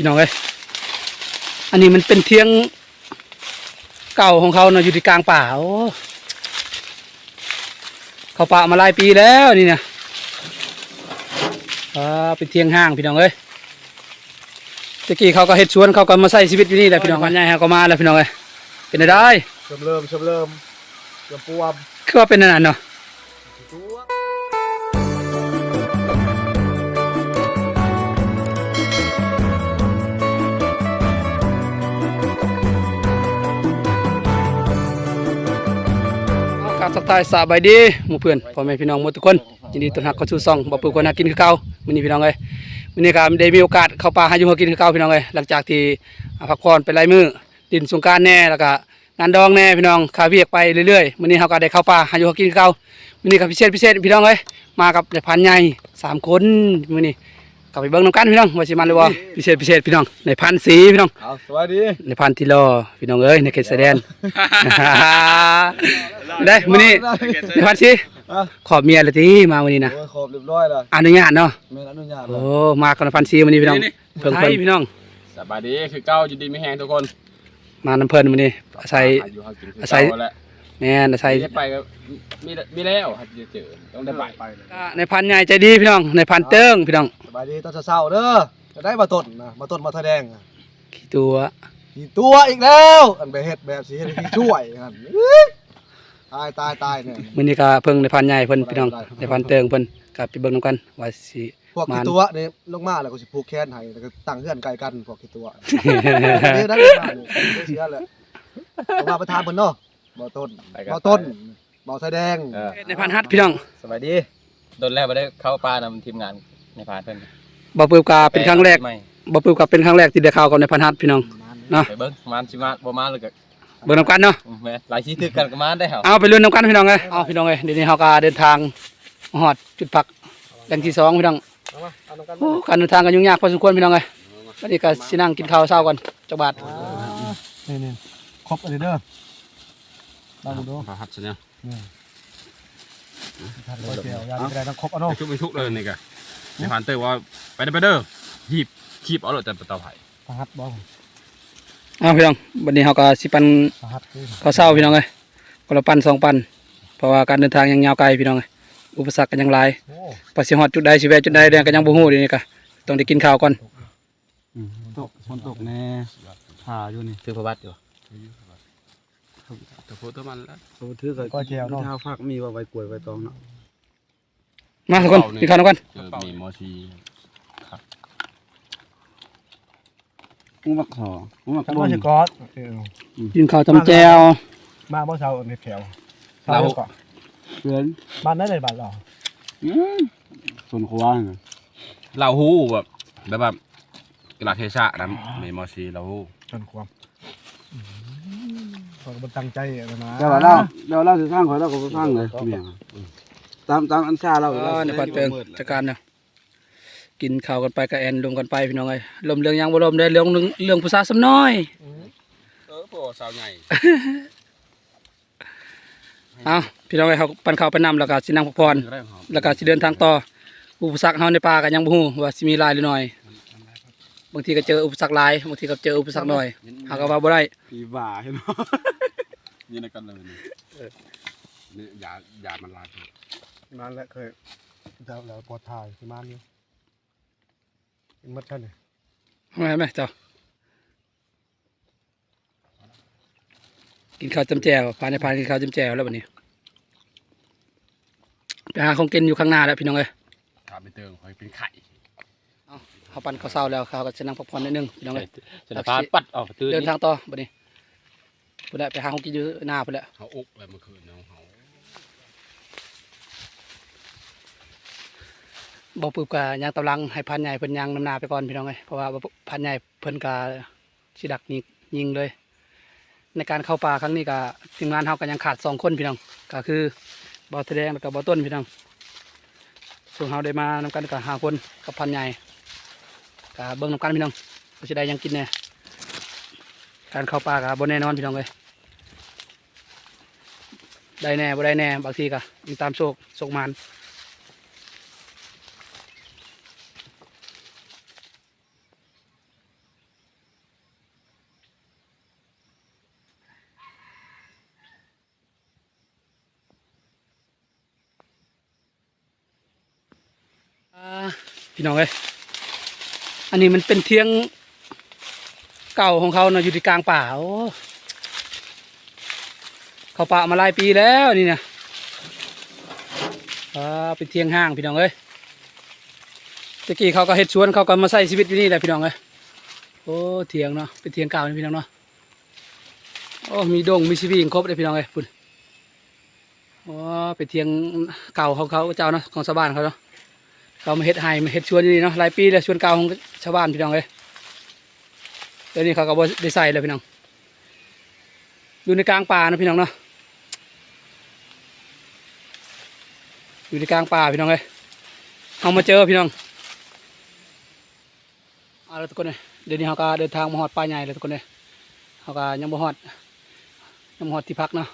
พี่น้องเอ้ยอันนี้มันเป็นเทียงเก่าของเขาเนาะอยู่ที่กลางป่าโอ้เขาป่ามาหลายปีแล้วนี่เนี่ยอ่าเป็นเทียงห้างพี่น้องเอ้ยตะกี้เขาก็เฮ็ดสวนเขาก็มาใช้ชีวิตอยู่นี่แหละพี่น้องพันใหญ่เขาก็มาแล้วพี่น้องเอ้ยเป็นได้ชมเริ่มชมเริ่มเริ่มปวมคือว่าเป็นอันนั้นเนาะาบทักทายสบายดีหมู่เพื่อนพ่อแม่พี่น้องหมดทุกคนยินดีต้อนรับเข้าสู่ซองบ่ปื้คนหากินคือเก่ามื้อนี้พี่น้องเอ้ยมื้อนี้ก็ได้มีโอกาสเข้าป่าหาอยู่หากินคือเก่าพี่น้องเอ้ยหลังจากที่พักผ่อนไปหลายมื้อดินสงกรารแน่แล้วก็งานดองแน่พี่น้องคาเวียกไปเรื่อยๆมื้อนี้เฮาก็ได้เข้าป่าหาอยู่หากินคือเก่ามื้อนี้ก็พิเศษพิเศษพี่น้องเอ้ยมากับนายพันใหญ่สามคนมื้อนี้ ไปเบิ่งนํกันพี่น้องว่าสิมันหรือบ่พิเศษพิเศษพี่น้องนายพันสีพี่น้องเอาสวัสดีในพันที่รอพี่น้องเอ้ยในเขตชายแดนได้มื้อนี้ในพันสิอะขอบเมียเลยทีมาวันนี้นะโอ้ยขอบเรียบร้อยแล้วอนุญาตเนาะแม่นอนุญาตแล้โอ้วมากันพันซีวันนี้พี่น้องเพิ่งเพิ่นพี่น้องสบายดีคือเก้าอยู่ดีไม่แห้งทุกคน มาน้ำเพิ่นวันนี้อาศัยหาอยู่หากินคืออาศัยเก่าแหละแม่นอาศัยได้ไปก็มีมีแล้วครับจะเจอต้องได้ไปไปเลยในพันใหญ่ใจดีพี่น้องในพันเติ้งพี่น้องสบายดีตอนเช้าๆเด้อจะได้มาต้นนะมาต้นมาแสดงอะขี้ตัวกี่ตัวอีกแล้ว อันไปเฮ็ดแบบสิเฮ็ดให้พี่ช่วยนั่นอื้อตายตายตายเนี่ย มื้อนี้ก็เพิ่งในพันใหญ่เพิ่นพี่น้องได้ได้ในพันเติ้งเพิ่นก็ไปเบิ่งนํกันว่าสิ พวกมากี่ตัวนี่ลงมาแล้วก็สิผูกแขนให้แล้วก็ตั้งเฮือนไกลกันพวกกี่ตัว นี่ได้มาเนี่ยได้เสียแหละลงมาประธานเพิ่นเนาะบ่ต้นไปกัน บ่ต้นบ่แสดง เออในพันฮัดพี่น้องสบายดีโดนแรกไปได้เข้าป่านำทีมงาน ในพานเพิ่นบ่ปึบกาเป็นครั้งแรกไม่บ่ปึบกาเป็นครั้งแรกที่ได้ข่าวกับในพันฮัดพี่น้อง เนาะ ไปเบิ้งมันสิมาบ่มาเลยก็เบิ่งนํกันเนาะแม่หลายชีทึกกันก็มาได้เหรอเอาไปลุ้นน้ำกันพี่น้องเลยเอาพี่น้องเลยเดี๋ยวนี้เราก็เดินทางมาฮอดจุดพักแหล่งที่สองพี่น้องเอามาเอาน้ำกันโอ้การเดินทางก็ยุ่งยากพอสมควรพี่น้องเลยวันนี้ก็สินั่งกินข้าวเช้าก่อนจักบาทนี่นี่ครบอันนี้เด้อลองดูหัดซะเนี่ยทานร้อยเดียวยาดีได้ต้องครบเอาเนาะไปทุกไปทุกเลยนี่ก็ ในพานเตอร์ว่าไปได้ไปเด้อหีบคีบเอาเลยแต่เตาไผ่สหัสบ่เอาพี่น้องวันนี้เราก็สิปันสหัสคือข้าวเช้าพี่น้องเลยคนละปันสองปัน เพราะว่าการเดินทางยังยาวไกลพี่น้องเลยอุปสรรคก็ยังหลายโอ้พอสิฮอดจุดใดสิแวะจุดใดแดงก็ยังบ่ฮู้เดี๋ยวนี้ก็ต้องได้กินข้าวก่อนตกฝนตกแน่ผ่าอยู่นี่ถือพระบัตรอยู่ตัวโฟตัวมันแล้วโอ้ถือกับก็แจวเนาะข้าวฟักมีว่าใบกล้วยใบตองเนาะ มาทุกคนกินข้าวก่อนเจอมีมอชีมุ้งมักหอมุ้งมักกันบ่ว่านสิกอดเออกินข้าวตำแจวมาบ่เช้าในแถวเช้าก่อนเพื่อนบ้านนั้นเลยบ้านเราอืมส่วนครัวน่ะเราฮู้แบบแบบแบบกลาเทศะนะมีมอชีเราฮู้ชนความเขาก็บ่ตั้งใจอะนะเดี๋ยวว่าเราเดี๋ยวเราสิสร้างขอยเราก็บ่สร้างเลยเมีย ตามตามอันซาเราอ๋อในปันเติงจัดการเนาะกินข้าวกันไปกับแอนรวมกันไปพี่น้องเอ้ยลมเรื่องยังบ่ลมได้เรื่องเรื่องผู้สาวสำน้อยเออโอ้สาวใหญ่เอาพี่น้องไอ้เขาปันข้าวปันน้ำแล้วก็สินั่งพักผ่อนแล้วก็สิเดินทางต่ออุปสรรคเฮาในป่าก็ยังบ่ฮู้ว่าสิมีหลายหรือน้อยบางทีก็เจออุปสรรคหลายบางทีก็เจออุปสรรคน้อยหาก็ว่าบ่ได้ผีบ่าเห็นบ่นี่ในกันเลยนี่ยา ยามันลาด นานแล้วเคยแล้วแล้วปอดถ่ายที่มานอยู่กินหมัดท่านนี่ทำไมแม่เจ้ากินข้าวจำแจวพาในพานกินข้าวจำแจวแล้วบัดนี้ไปหาของกินอยู่ข้างหน้าแล้วพี่น้องเอ้ยถามไปเติมคอยเป็นไข่เฮาปันข้าวเช้าแล้วเขาก็จะนั่งพักผ่อนนิดนึงพี่น้องเอ้ยจะพาปัดออกตื้อเดินทางต่อบัดนี้พุ่นแหละไปหาของกินอยู่หน้าพุ่นแหละเขาอุกเลยเมื่อคืนน้องเขา บอกปุ๊บก็ยางตำลังให้พันใหญ่เพิ่นยางนำหนาไปก่อนพี่น้องเอ้ยเพราะว่าพันใหญ่เพิ่นก็สิดักยิงยิงเลย ในการเข้าป่าครั้งนี้ก็ทีมงานเฮาก็ยังขาดสองคนพี่น้องก็คือบ่าวแสดงแล้วก็บ่าวต้นพี่น้องส่วนเฮาได้มานำกันก็ห้าคนกับพันใหญ่ก็เบิ่งนำกันพี่น้องว่าสิได้ยังกินแน่การเข้าป่าก็บ่แน่นอนพี่น้องเอ้ยได้แน่บ่ได้แน่บางทีก็มีตามโชคโชคมาน พี่น้องเอ้ยอันนี้มันเป็นเทียงเก่าของเขาเนาะอยู่ที่กลางป่าโอ้เขาป่ามาหลายปีแล้วนี่เนะอ่าเป็นเทียงห้างพี่น้องเอ้ยตะกี้เขาก็เฮ็ดสวนเขาก็มาใช้ชีวิตอยู่นี่แหละพี่น้องเอ้ยโอ้เทียงเนาะเป็นเทียงเก่านี่พี่น้องเนาะโอ้มีดงมีชีวิตครบเลยพี่น้องเอ้ยพุ่นอ๋อเป็นเทียงเก่าของเขาเจ้าเนาะของชาวบ้านเขาเนาะ เขามาเฮ็ดไห้มาเฮ็ดชวนนี่เนาะหลายปีแล้วชวนเก่าของชาวบ้านพี่น้องเลยเดี๋ยวนี้เขาก็บ่ได้ใส่เลยพี่น้องอยู่ในกลางป่านะพี่น้องเนาะอยู่ในกลางป่าพี่น้องเลยเอามาเจอพี่น้องเอาละทุกคนเลยเดี๋ยวนี้เขาก็เดินทางมาฮอดป่าใหญ่แล้วทุกคนเลยเขาก็ยังบ่ฮอดยังบ่ฮอดที่พักเนาะ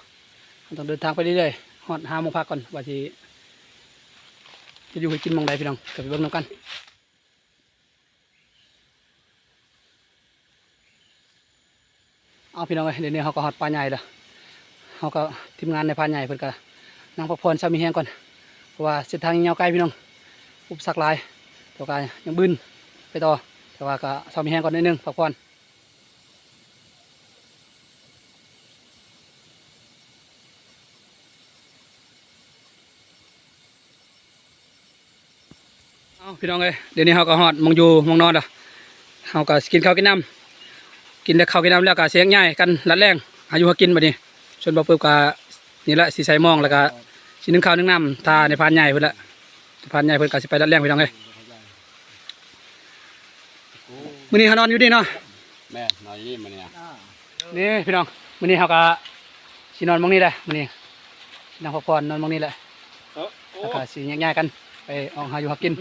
ต้องเดินทางไปเรื่อยๆฮอดหาโมงพักก่อนว่าที่ จะอยู่ให้กินมองใดพี่น้องกับไปเบิ่งน้ำกันเอาพี่น้องเอ้ยเดี๋ยวนี้เขาก็หอดปลาใหญ่ล้วเขาก็ทีมงานในปลาใหญ่เพิ่นก็นั่งพักผ่อนเช้ามีแห้งก่อนเพราะว่าเส้นทางยาวไกลพี่น้องอุปสรรคหลายแต่ว่าก็ยังบึนไปต่อแต่ว่าก็เช้ามีแห้งก่อนนิดนึงพักผ่อน เอาพี่น้องเอ้ยเดี๋ยวนี้เขาก็หอดหมองอยู่หมองนอนแล้วเขาก็สิกินข้าวกินน้ำกินแล้วข้าวกินน้ำแล้วก็เสียงง่ายกันรัดแรงอายุเขากินบัดนี้ชวนบ่ปึ๊บก็นี่แหละสีใส่หมองแล้วก็สินึ่งข้าวนึ่งน้ำทาในพานใหญ่เพิ่นละพานใหญ่เพิ่นก็สิไปรัดแรงพี่น้องเอ้ยมื้อนี้เขานอนอยู่นี่เนาะแม่นอนอยู่นี่มันเนี่ยนี่พี่น้องมื้อนี้เขาก็สินอนหมองนี้แหละมื้อนี้นั่งพักผ่อนนอนหมองนี้แหละแล้วก็สิง่ายๆกันไปออกหาอยู่หากิน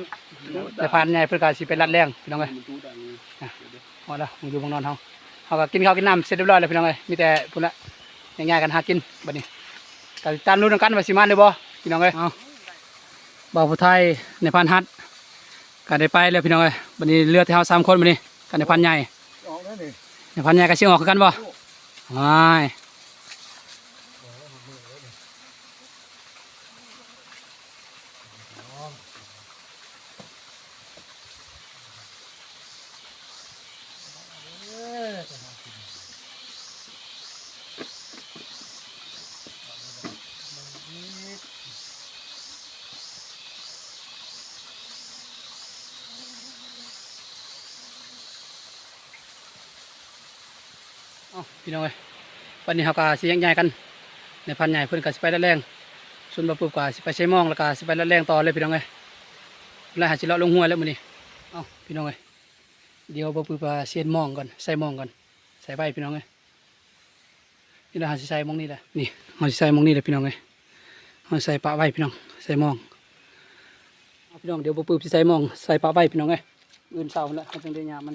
ในพานใหญ่เพิ่นก็สิไปรัดแรงพี่น้องเอ้ยพอแล้วมึงอยู่มึงนอนเฮาเขาก็กินข้าวกินน้ำเสร็จเรียบร้อยแล้วพี่น้องเอ้ยมีแต่พุ่นละง่ายๆกันหากินบัดนี้ก็ตามรู้นำกันว่าสิมาได้บ่พี่น้องเอ้ยเอาบ่าวผู้ไทยในพันฮัดก็ได้ไปแล้วพี่น้องเอ้ยบัดนี้เหลือแต่เฮาสามคนบัดนี้กันในพันใหญ่ออกแล้วนี่ในพันใหญ่ก็สิออกคือกันบ่ว้าย อพี่น้องเอ้ยวันนี้เฮาก็สิง่ายๆกันในพันใหญ่เพิ่นก็สิไปละแรงส่วนบ่ปุ๊บก็สิไปใช้มองแล้วก็สิไปละแรงต่อเลยพี่น้องเอ้ยแล้วหาสิเลาะลงห้วยแล้วมื้อนี้เอาพี่น้องเอ้ยเดี๋ยวบ่ปุ๊บว่าเสียนมองก่อนใส่มองก่อนใส่ใบพี่น้องเอ้ยนี่เราหาสิใส่มองนี่แหละนี่เฮาสิใส่มองนี่แหละพี่น้องเอ้ยเฮาใส่ปะไว้พี่น้องใส่มองเอาพี่น้องเดี๋ยวบ่ปุ๊บสิใส่มองใส่ปะไว้พี่น้องเอ้ยอื่นเช้าพุ่นละให้จังได้ยามัน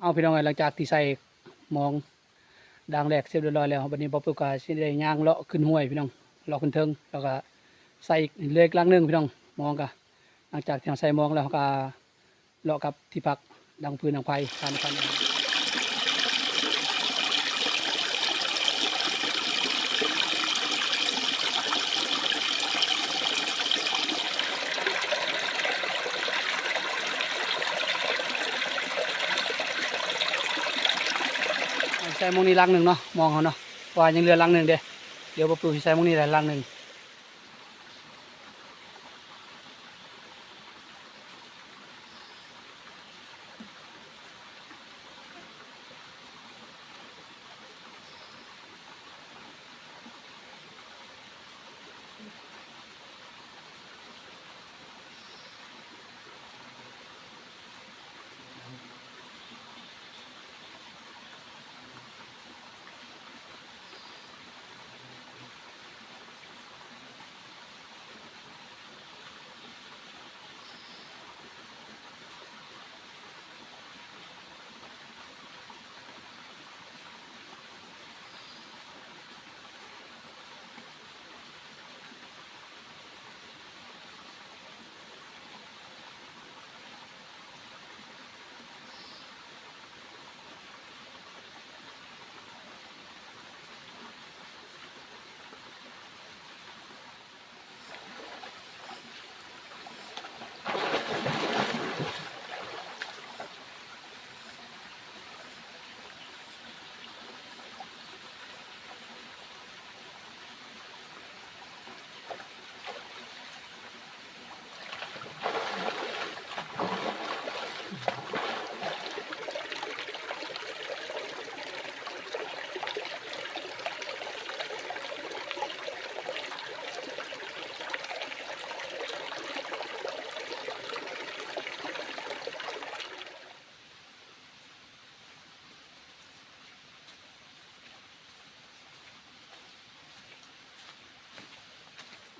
เอาพี่น้องเอ้ยหลังจากที่ใส่มองดังแหลกเสร็จเรียบร้อยแล้วบัดนี้บ่ปกาสิได้ย่างเลาะขึ้นห้วยพี่น้องเลาะขึ้นเทิงแล้วก็ใส่อีกเล็กลังหนึงพี่น้องมองก็หลังจากที่เราใส่มองแล้วก็เลาะกับที่พักดังพื้นดังไฟทานกัน ใส่มงนี้ลังหนึ่งเนาะมองเขาเนาะว่ายังเหลือลังหนึ่งเด้เดี๋ยวปปลูกสิใส่มงนี้ได้ลังหนึ่ง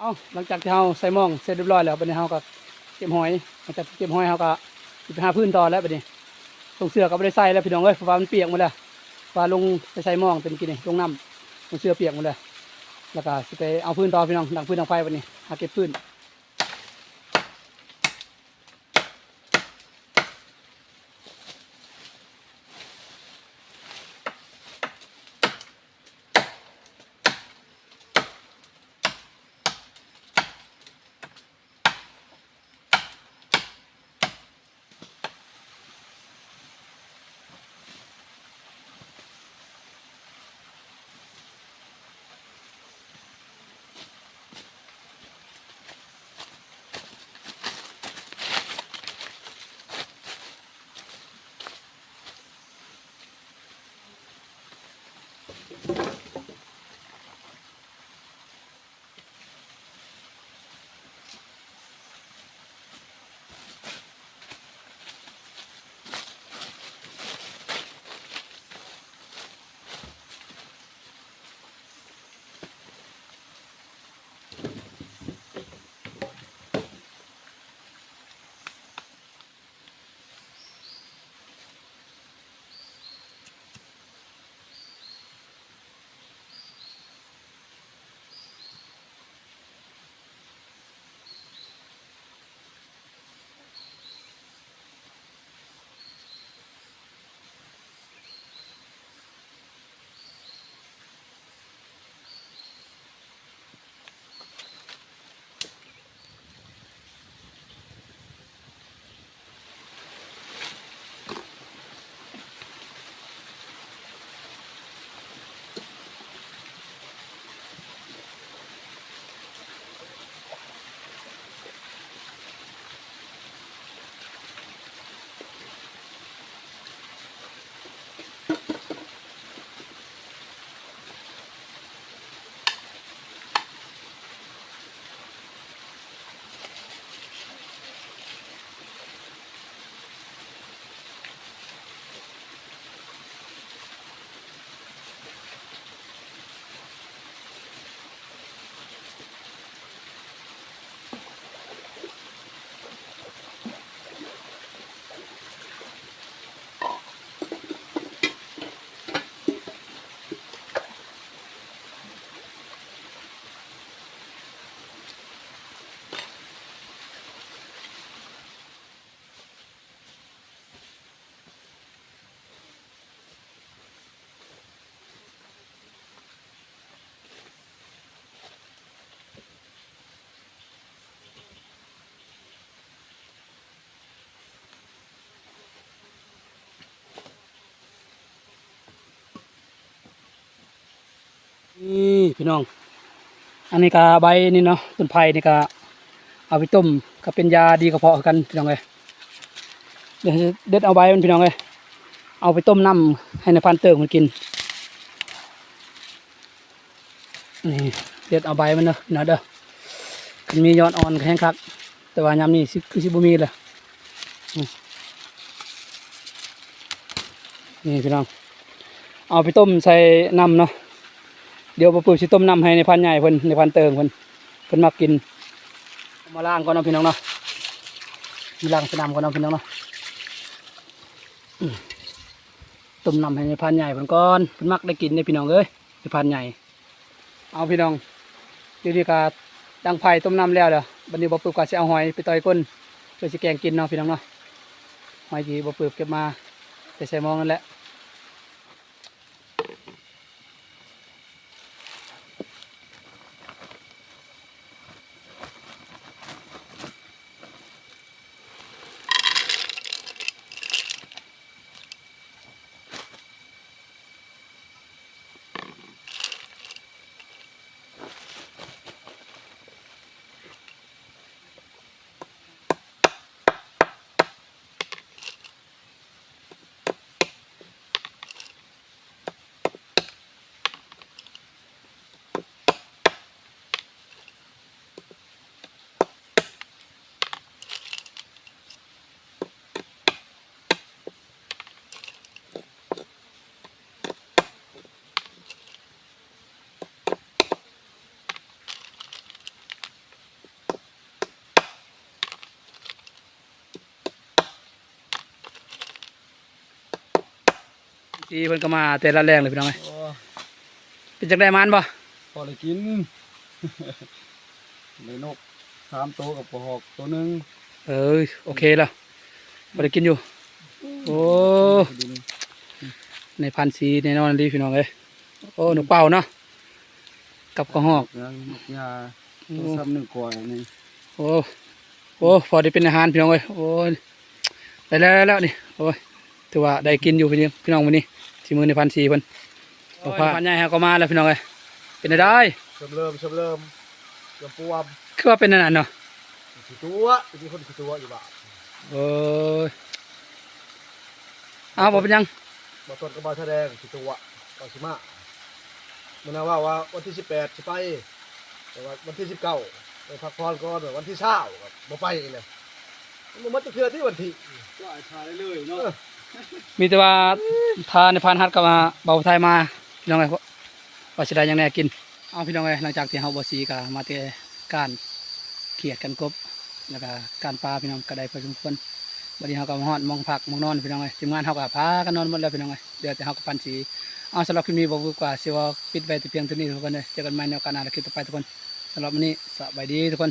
เอาหลังจากที่เราใส่หมองเสร็จเรียบร้อยแล้วบัดนี้เราก็เก็บหอยหลังจากเก็บหอยเราก็ไปหาพื้นต่อแล้วบัดนี้ตรงเสื้อก็ไม่ได้ใส่แล้วพี่น้องเอ้ยฟ้ามันเปียกหมดแล้วฟ้าลงไปใส่หมองเป็นกินนี่ลงน้ำตรงเสื้อเปียกหมดเลยแล้วก็จะไปเอาพื้นต่อพี่น้องดังพื้นดังไฟบัดนี้หาเก็บพื้น พี่น้อง อันนี้ก็ใบนี่เนาะต้นไผ่นี่ก็เอาไปต้มก็เป็นยาดีกระเพาะกันพี่น้องเลยเดี๋ยวเด็ดเอาใบมันพี่น้องเลยเอาไปต้มน้ำให้ในพันเติมมันกินนี่เด็ดเอาใบมันเนาะน้องเด้อมันมียอดอ่อนแข็งคักแต่ว่ายามนี้สิคือสิบ่มีเลยนี่พี่น้อง เอาไปต้มใส่น้ำเนาะ เดี๋ยวปปุ๋ยสิต้มน้ำให้ในพันใหญ่เพิ่นในพันเติมเพิ่นเพิ่นมักกิน มาล้างก่อนเนาะพี่น้องเนาะมาล้างสนามก่อนเนาะพี่น้องเนาะต้มน้ำให้ในพันใหญ่เพิ่นก่อนเพิ่นมักได้กินในพี่น้องเอ้ยในพันใหญ่ เอาพี่น้องเดี๋ยวนี้ก็ดังไผ่ต้มน้ำแล้วเด้อบัดนี้บ่ปลูกก็สิเอาหอยไปต่อยก้นเพื่อสิแกงกินเนาะพี่น้องเนาะหอยที่บ่ปลูกเก็บมาไปใส่มองนั่นแหละ ที่เพิ่นก็มาแต่ละแรงเลยพี่น้องเอ้ยเป็นจังได๋มันบ่พอได้กินในนกสามตัวกับปลาหอกตัวหนึงเอ้ยโอเคแล้วบ่ได้กินอยู่ โอ้ดินในพันธุ์สีแน่นอนดีพี่น้องเอ้ยโอ้หนูเป่าเนาะกับกระหอกยางนกยาโอ้ตัวซ้ำหนึ่งกว่านี่โอ้โอ้พอได้เป็นอาหารพี่น้องเอ้ยโอ้ยได้แล้วได้แล้วนี่โอ้ยถือว่าได้กินอยู่พี่น้องพี่น้ องมื้อนี้ที่มือในพันธุ์สีเพิ่นโอ้พันธุ์ใหญ่เฮาก็มาแล้วพี่น้องเอ้ยเป็นได้ชมเริ่มชมเริ่มชมปวมคือว่าเป็นอันนั้นเนาะขี้ตัวมีคนขี้ตัวอยู่บ้าโอ้ยอ้าวบ่เป็นหยังมาต้นก็มาแสดงขี้ตัวก็สิมามันน่าว่าว่าวันที่สิบแปดสิไปแต่ว่าวันที่สิบเก้าไปพักผ่อนก่อนวันที่เช้าครับบ่ไปอีกเลยมันมันจะเทื่อที่วันที่ก็ไอ้ชายเลยเนาะ มีแต่ว่าทานในพานฮัดก็มาเบาไทยมาพี่น้องไงว่าสิได้ยังแน่กิน เอาพี่น้องไงหลังจากที่เฮาบ่สีก็มาแต่การเขียดกันกบแล้วก็การปลาพี่น้องก็ได้พอสมควรบัดนี้เฮาก็มาฮอดมองพักมองนอนพี่น้องไงทีมงานเฮาก็พากันนอนหมดแล้วพี่น้องไงเดี๋ยวแต่เฮาก็ปันสีเอาสำหรับคลิปนี้บ่รู้กว่าสิว่าปิดไว้แต่เพียงเท่านี้ทุกคนเลยเจอกันใหม่ในโอกาสหน้าและคลิปต่อไปทุกคนสำหรับวันนี้สบายดีทุกคน